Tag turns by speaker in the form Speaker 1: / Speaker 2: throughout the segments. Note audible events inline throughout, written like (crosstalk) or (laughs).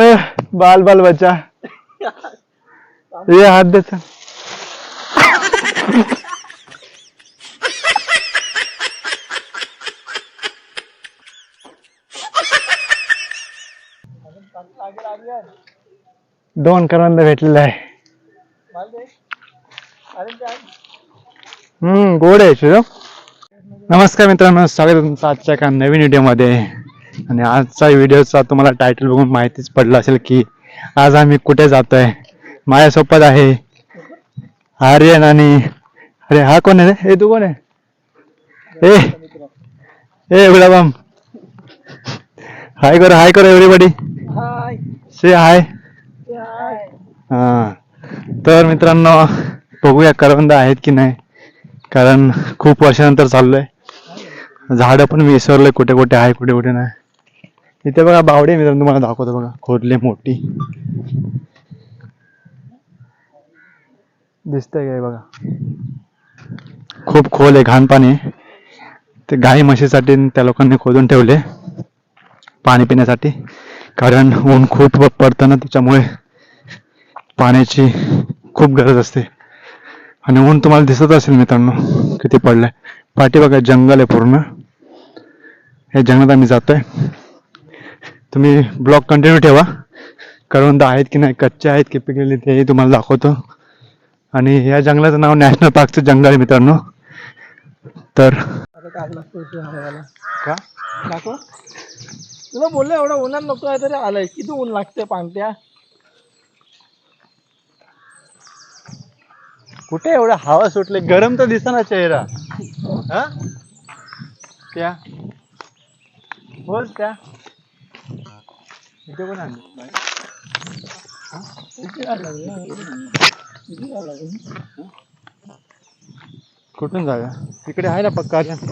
Speaker 1: बाल बाल बच्चा ये हात देता दोन करवंद भेटलेला आहे हम्म गोड आहे नमस्कार मित्रांनो स्वागत आहे तुमचं आजच्या एका नवीन व्हिडिओमध्ये आणि आजचा व्हिडिओचा तुम्हाला टायटल बघून माहितीच पडलं असेल की आज आम्ही कुठे जातोय. माझ्यासोबत आहे आर्यन आणि अरे हा कोण आहे हे तू कोण आहे? ए ए गुलाबम हाय करो हाय करो एव्हरीबडी
Speaker 2: हाय
Speaker 1: से हाय
Speaker 2: हाय
Speaker 1: हा. तर मित्रांनो बघूया करवंद आहेत की नाही. कारण खूप वर्षानंतर चाललोय. झाडं पण विसरलोय कुठे कुठे आहे कुठे कुठे नाही. इथे बघा बावडे मी तुम्हाला दाखवतो बघा. खोदले मोठी. दिसतंय काय बघा? खूप खोल आहे घाण पाणी आहे. ते गाई म्हशीसाठी त्या लोकांनी खोदून ठेवले पाणी पिण्यासाठी. कारण ऊन खूप पडतं ना त्याच्यामुळे पाण्याची खूप गरज असते. आणि ऊन तुम्हाला दिसत असेल मित्रांनो किती पडलंय. पाठी बघा जंगल आहे पूर्ण. हे जंगलात आम्ही जातोय. तुम्ही ब्लॉग कंटिन्यू ठेवा. करवंद आहेत की नाही कच्चे आहेत की पिकलेले तेही तुम्हाला दाखवतो. आणि या जंगलाचं नाव नॅशनल पार्कचं जंगल आहे मित्रांनो. तर का?
Speaker 2: तुला बोललो एवढा उन्हात नको आहे तरी आलाय. किती ऊन लागते पांट्या
Speaker 1: कुठे एवढं हवा सुटले? गरम तर दिसना चेहरा. हा? त्या. बोल त्या. इथे कोण आणलं? कुठून जाऊया तिकडे आहे ना पक्का
Speaker 2: असलं.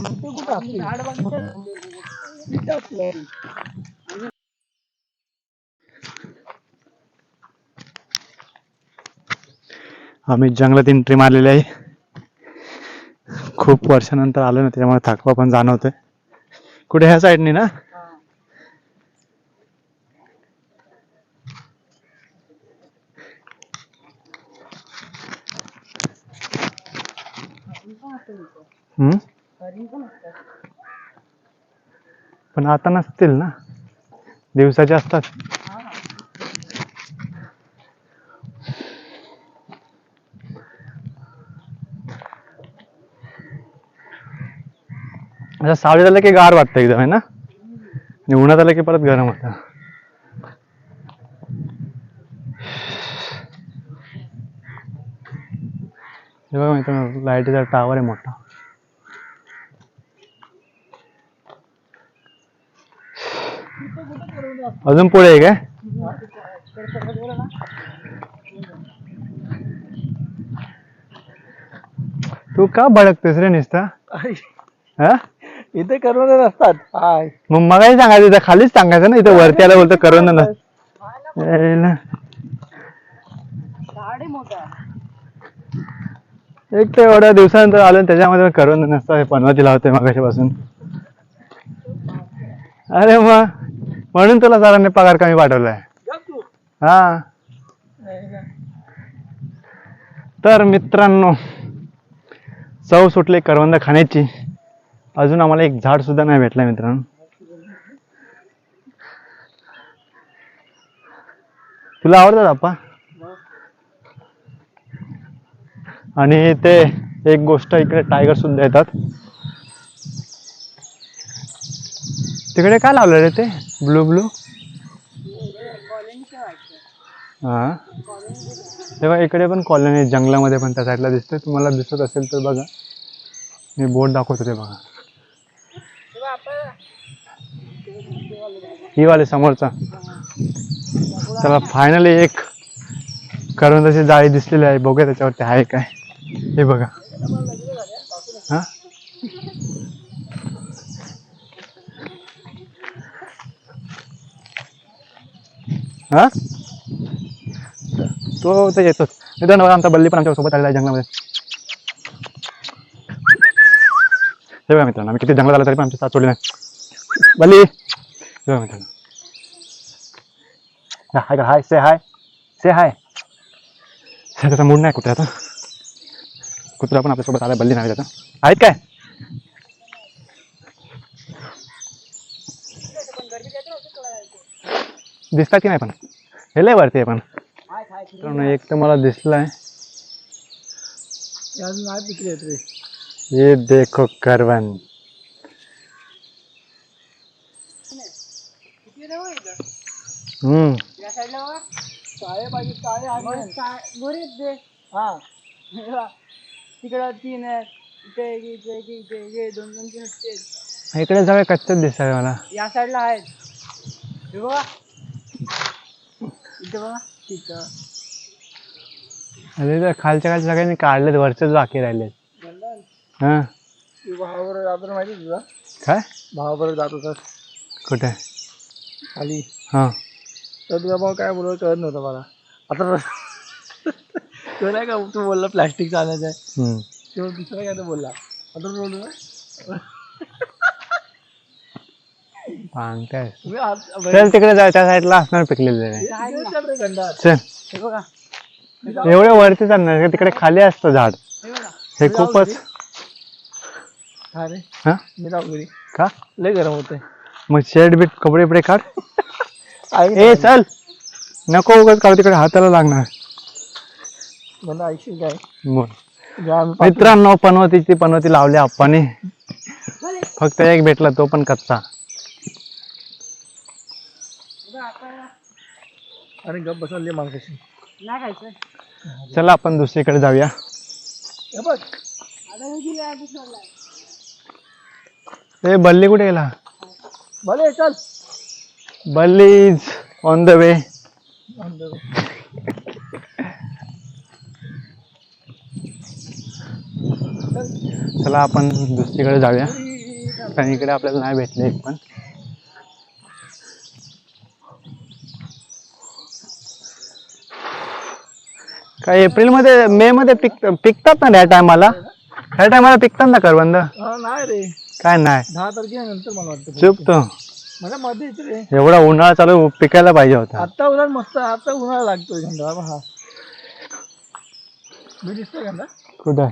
Speaker 1: आम्ही जंगलात एंट्री मारलेली आहे खूप वर्षानंतर आलो ना त्याच्यामुळे थकवा पण जाणवतोय कुठे ह्या साईडनी ना हम्म? पण आता नसतील ना? दिवसाचे असतात. अच्छा सावली झालं की गार वाटतं एकदम आहे ना? आणि उन्हात आलं की परत गरम होतं. हे बघा मित्रांनो लाईटीचा टावर आहे मोठा. अजून पुढे आहे काय? तू का भडकतेस रे निसता? हा?
Speaker 2: इथे करवले नसतात. हाय.
Speaker 1: मग मगाही सांगायचं इथं खालीच सांगायचं ना? इथं वरती आलं बोलतो करून ना. यायला. एक ते एवढ्या दिवसानंतर आलो त्याच्यामध्ये करून नसतं हे पनवतीला होते मगाशीपासून. अरे मग म्हणून तुला सरांनी पगार कमी पाठवलाय. हा. तर मित्रांनो चव सुटली करवंद खाण्याची. अजून आम्हाला एक झाड सुद्धा नाही भेटलं मित्रांनो. तुला आवडतात आप्पा? आणि ते एक गोष्ट इकडे टायगर सुद्धा येतात. तिकडे काय लावलं रे ते? ब्लू ब्लू हा. तेव्हा इकडे पण कॉलनी जंगलामध्ये पण त्या साईडला दिसते तुम्हाला दिसत असेल तर बघा. मी बोट दाखवतो ते बघा. ही वाले समोरचा. त्याला फायनली एक करवंदाची जाळी दिसलेली आहे. बघूया त्याच्यावरती आहे काय. हे बघा. हा? हा? तो तर येतोच मित्रांनो बघा आमचा बल्ली पण आमच्यासोबत आलेला आहे जंगलामध्ये. हे बघा मित्रांनो आम्ही किती जंगलात झालं तरी पण आमची साथ सोडली नाही. बल्ली! हे बघा मित्रांनो. हाय हाय से हाय से हाय त्याचा मूड नाही कुत्र्याचा कुत्रा पण आपल्यासोबत आला बल्ली नाही त्याचा आहेत काय? दिसतात की नाही पण? हे लय वरती आहे पण. कारण एक तर मला दिसलाय.
Speaker 2: हे
Speaker 1: ये देखो करवन हम्म.
Speaker 2: काळे पाहिजे काळे हा. तिकडं तीन आहेत. इथे एक, इथे एक, इथे एक, हे दोन दोन तीन
Speaker 1: इकडे जाऊया कच्चच दिसतात मला.
Speaker 2: या साईडला आहेत. हे बघा. इथे बघा. तिथं.
Speaker 1: अरे त्या खालच्या खालच्या सगळ्यांनी काढलेत वरचेच बाकी राहिलेत. हा.
Speaker 2: तू भावाबरोबर जातो माहिती आहे तुला?
Speaker 1: काय?
Speaker 2: भावाबरोबर जात होतास
Speaker 1: कुठे?
Speaker 2: खाली.
Speaker 1: हा.
Speaker 2: तर तुझा भाऊ काय बोलत कळत नव्हतं मला. आता तो नाही का तू बोलला प्लॅस्टिक आणायचं आहे. तेव्हा दुसरा काय तो बोलला? आता
Speaker 1: सांगताय. चल तिकडे जाय त्या साईडला असणार पिकलेले.
Speaker 2: चल. हे
Speaker 1: एवढे वरती जाणार का? तिकडे खाली असतं झाड.
Speaker 2: हे बघा.
Speaker 1: हे खूपच
Speaker 2: हा रे.
Speaker 1: हा?
Speaker 2: मी जाऊ घरी.
Speaker 1: का?
Speaker 2: लय गरम होते
Speaker 1: मग शेड बीट कपडे बिपडे काढ. (laughs) ए चल. नको उगाच काढ तिकडे हाताला लागणार.
Speaker 2: मला ऐकशील काय आम्ही पाच-
Speaker 1: मित्रांनो पनवतीची पनवती लावली आप्पाने फक्त एक भेटला तो पण कच्चा.
Speaker 2: अरे गप बसवली मागशी नाही खायचं.
Speaker 1: चला आपण दुसरीकडे जाऊया.
Speaker 2: हे बघ.
Speaker 1: ए बल्ली कुठे गेला?
Speaker 2: भले चल.
Speaker 1: बल्लीज ऑन द वे चला आपण दुसरीकडे जाऊया. कारण इकडे आपल्याला नाही भेटले एक पण. काय एप्रिलमध्ये मे मध्ये पिक पिकतात ना त्या टायमाला? त्या टायमाला पिकतात ना करवंद?
Speaker 2: नाही रे.
Speaker 1: काय नाही?
Speaker 2: दहा तारखेनंतर मला वाटतं
Speaker 1: चुप तो
Speaker 2: मला मध्येच रे.
Speaker 1: एवढा उन्हाळा चालू पिकायला पाहिजे होता.
Speaker 2: आता उन्हाळा मस्त आता उन्हाळा लागतोय. गंधा हा मी दिसतोय गंधा
Speaker 1: कुठं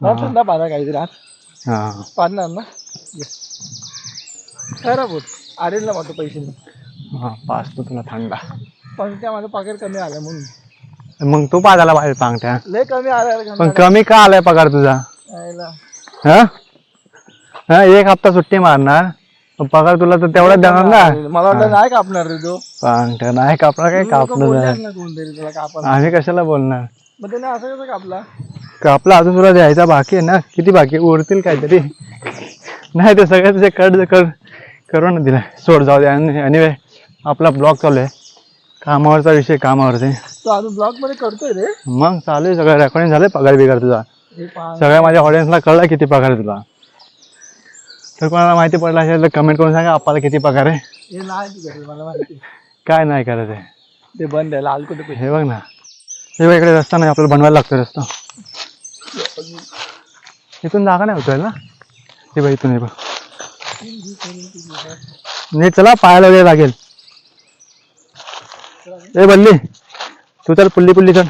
Speaker 2: हा. थंडा पाहिला काहीतरी आज
Speaker 1: हा.
Speaker 2: पाडणार ना. खरं बोल? आरेलला पैसे. मी.
Speaker 1: हा तुला थंडा
Speaker 2: पण त्या माझा पगार कमी आला म्हणून.
Speaker 1: मग तू पाजाला पाहिजे पांगट्या
Speaker 2: लय कमी आला रे
Speaker 1: पण. कमी का आलाय पगार तुझा. हा? हा एक हप्ता सुट्टी मारणार. पण पगार तुला तर तेवढाच देणार ना.
Speaker 2: मला वाटलं नाही कापणार रे तो.
Speaker 1: पांगट्या नाही कापणार काय
Speaker 2: लोकं
Speaker 1: कापलं
Speaker 2: बोलणार
Speaker 1: नाही.
Speaker 2: ना कोणतरी तुला कापा
Speaker 1: आम्ही कशाला बोलणार?
Speaker 2: मग त्याने असं कसं कापला?
Speaker 1: कापला अजून तुला द्यायचा बाकी आहे ना? किती बाकी? उरतील काहीतरी. नाही ते सगळं तुझे कट कर करू ना दिला सोड जाऊ दे. आणि आपला ब्लॉग चालू आहे. कामावरचा विषय कामावरचे
Speaker 2: तो अजून ब्लॉगमध्ये करतोय रे?
Speaker 1: मग चालू आहे सगळं. रेकॉर्डिंग झालं पगार बिगार तुझा. सगळ्या माझ्या ऑडियन्सला कळलं किती पगार आहे तुला तर कोणाला माहिती पडलं असेल तर कमेंट करून सांगा आपल्याला किती पगार आहे. काय नाही करत आहे.
Speaker 2: ते बंद आहे लाल कुठे
Speaker 1: हे बघ ना. हे बघ इकडे रस्ता नाही आपल्याला बनवायला लागतो रस्ता. इथून जागा नाही होत ना हे बघ इथून हे बघ. नाही चला पाहायला वेळ लागेल. ए बल्ली तू चल पुल्ली पुल्ली चल.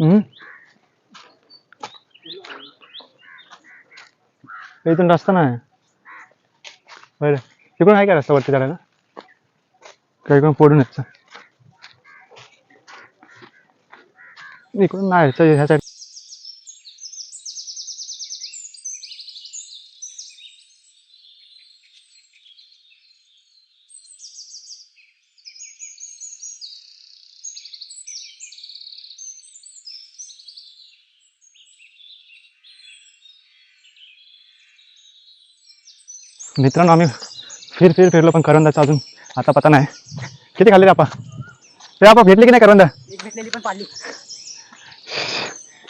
Speaker 1: हम्म? इथून रस्ता नाही. बरं. तिकडून आहे का रस्ता वरती जायला काही पण पडून इकडून नाही ह्या साईड मित्रांनो आम्ही फिर फिर फिरलो पण करवंदाचा अजून आता पता नाही. किती खाल्ले रे आपा रे आपा भेटली की नाही करवंदा
Speaker 2: एक भेटलेली पण पाडली.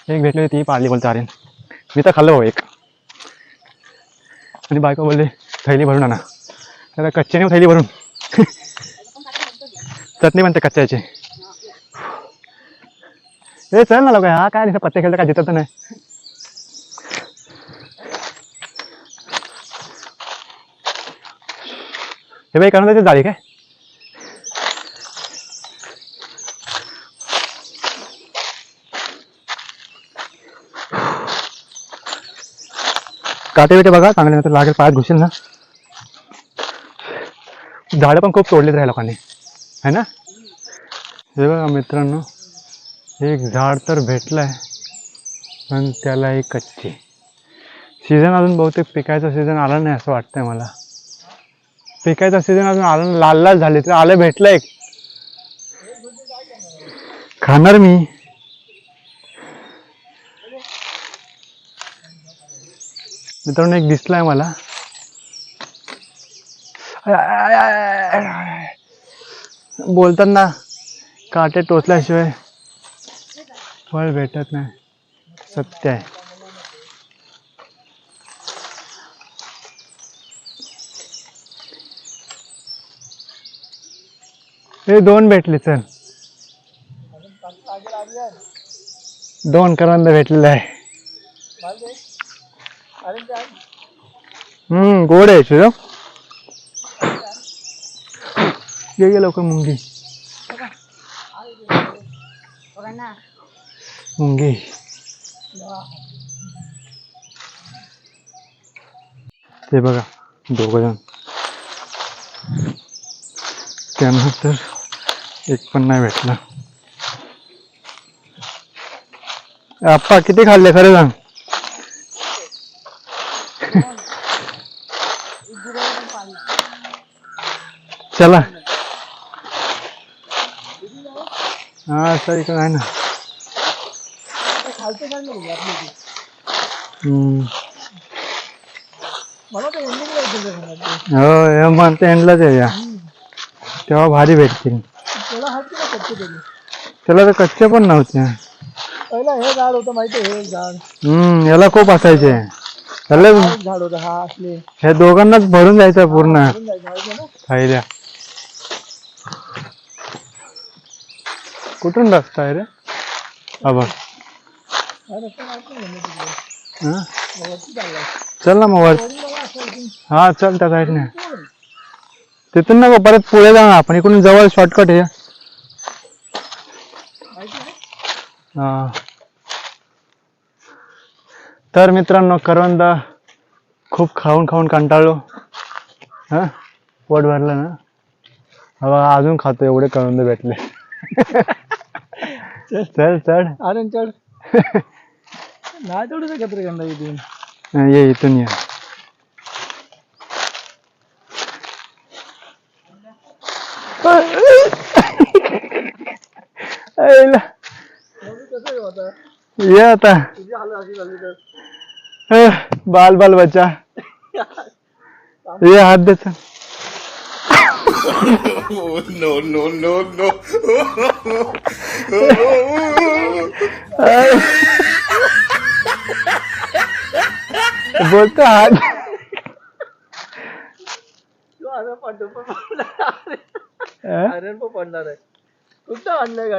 Speaker 1: एक भेटली ती पाळली बोलते आर्यन मी तर खाल्लं हो एक. आणि बायको बोलले थैली भरून आणा. त्याला कच्च्याने थैली भरून. चटणी बनते कच्च्याची. ए चल ना लोक हा काय नाही पत्ते खेळता काय जिथं नाही. हे बाई जाळी काय? काटे बघा चांगले नंतर लागेल पायात घुसेल ना. झाडं पण खूप तोडलेत राहिले लोकांनी है ना? हे बघा मित्रांनो एक झाड तर भेटलंय पण त्याला एक कच्ची. सीझन अजून बहुतेक पिकायचा सीझन आला नाही असं वाटतंय मला. पिकायचा सीझन अजून आला लाल लाल झाले तर आलं भेटलं एक. खाणार मी. मित्रांनो एक दिसलाय मला. बोलताना काटे टोचल्याशिवाय फळ भेटत नाही. सत्य आहे. हे दोन भेटले चल. दोन करंद भेटलेले आहे. हम्म गोड आहे शिव ये ये लवकर मुंगी. मुंगी. ते बघा दोघ जण. त्यानंतर एक पण नाही भेटला. आप्पा किती खाल्ले? खरं सांग. चला. हा सर इकडे आहे ना? हम्म. हो म्हणते एंडलाच आहे या. तेव्हा भारी भेटतील.
Speaker 2: कच्चे
Speaker 1: त्याला तर कच्चे पण नव्हते.
Speaker 2: पहिला हे झाड होतं माहिती हे झाड?
Speaker 1: हम्म याला खूप असायचे. त्याला
Speaker 2: झाड होतं हा असले.
Speaker 1: हे दोघांनाच भरून जायचं पूर्ण.
Speaker 2: भरून जायचं माहिती आहे ना?
Speaker 1: फायद्या कुठून रस्ता आहे रे? अबा
Speaker 2: हा रस्ता माहिती नाही म्हणलं तिकडे.
Speaker 1: हा?
Speaker 2: वरती चाललाय.
Speaker 1: चल ना मग वर.
Speaker 2: वरून बघा असं इथून.
Speaker 1: हा चल त्या साईडने? तिथून नको परत पुढे जा ना आपण. इकडून जवळ शॉर्टकट आहे. तर मित्रांनो करवंद खूप खाऊन खाऊन कंटाळलो. हा? पोट भरलं ना? हवा अजून खातो एवढे करवंद भेटले. चल. चढ
Speaker 2: अरे चढ नाही तेवढं एकत्र गंधा इथून.
Speaker 1: हा, ये इथून ये. आईला.
Speaker 2: आता
Speaker 1: ये आता अह, बाल बाल बच्चा ये हात दे चल.
Speaker 3: no,
Speaker 1: बोलतो हात
Speaker 2: पडतो
Speaker 1: अह,
Speaker 2: अरे पडणार आहे कुठं आणलंय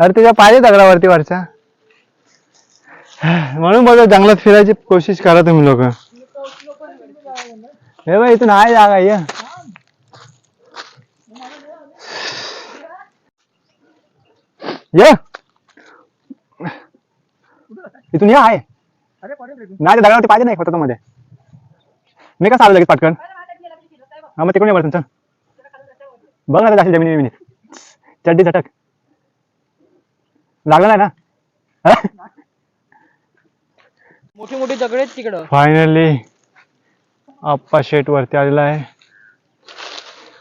Speaker 1: अरे तुझ्या पाहिजे दगडावरती वरच्या. म्हणून बोलतो जंगलात फिरायची कोशिश करा तुम्ही लोक. हे बाई इथून आहे जागा ये. ये. इथून ये आहे.
Speaker 2: अरे.
Speaker 1: नाही ते दगडावरती पाहिजे नाही होतं मध्ये मी कसं आलो लगेच पटकन? हा मग तिकडून ये चल. बघ ना जाशील जमिनी जमिनीत चड्डी झटक लागला ना?
Speaker 2: मोठी मोठी दगड आहेत तिकडं.
Speaker 1: फायनली आप्पा शेट वरती आलेला आहे.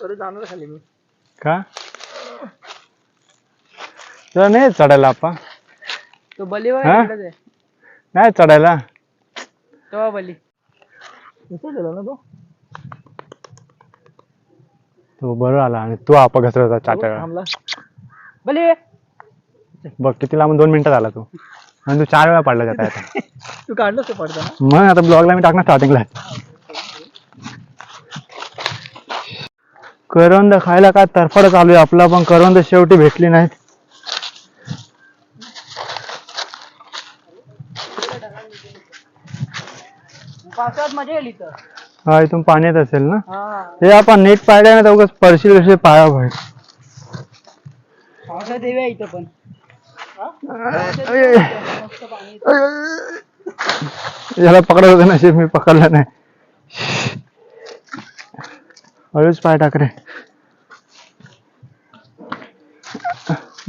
Speaker 2: परत जाणार खाली मी.
Speaker 1: का? तुला नाही चढायला आप्पा?
Speaker 2: तो बली
Speaker 1: हा?
Speaker 2: आहे.
Speaker 1: नाही चढायला?
Speaker 2: तेव्हा बली. कसं गेला ना तो?
Speaker 1: तो बरोबर आला आणि तू आपा घसरत होता चाचा
Speaker 2: थांबला. बली
Speaker 1: बघ किती लांब दोन मिनिटात आला तू. आणि तू चार वेळा पडला जाता आता. (laughs)
Speaker 2: तू काढलंस ते पडताना?
Speaker 1: मग आता ब्लॉगला मी टाकणार स्टार्टिंगला करवंद खायला काय तरफड चालू आहे? आपला पण करवंद शेवटी भेटली नाहीत.
Speaker 4: पावसाळ्यात मजा येईल इथं.
Speaker 1: हा इथून पाणी येत असेल ना?
Speaker 4: हा.
Speaker 1: हे आपण नीट पाहिलं ना तर उगाच कशी पाया बाहेर.
Speaker 4: येऊया इथं पण.
Speaker 1: याला पकडत होतं नशीब मी पकडला नाही. हळूच पाय टाक रे.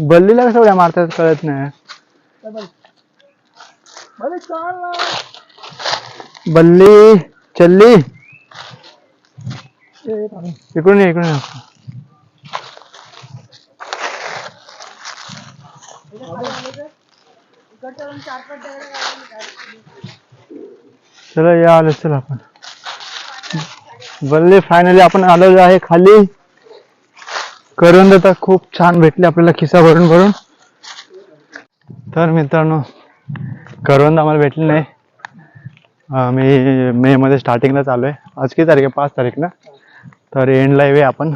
Speaker 1: बल्लीला कसं उड्या मारतात कळत नाही.
Speaker 4: ना.
Speaker 1: बल्ली चल्ली. इकडून ये इकडून ये.
Speaker 4: इकडच्या वरून चार पाच दगडं काढून काय?
Speaker 1: चला या आलो चला आपण. बल्ले फायनली आपण आलो आहे खाली. करवंद तर खूप छान भेटले आपल्याला खिसा भरून. भरून तर मित्रांनो करवंद आम्हाला भेटली नाही. मी मे मध्ये स्टार्टिंगला चालू आहे. आज किती तारीख आहे? पाच तारीख ना? तर एंडला येऊया आपण.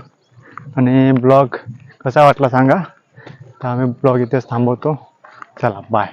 Speaker 1: आणि ब्लॉग कसा वाटला सांगा. तर आम्ही ब्लॉग इथेच थांबवतो चला बाय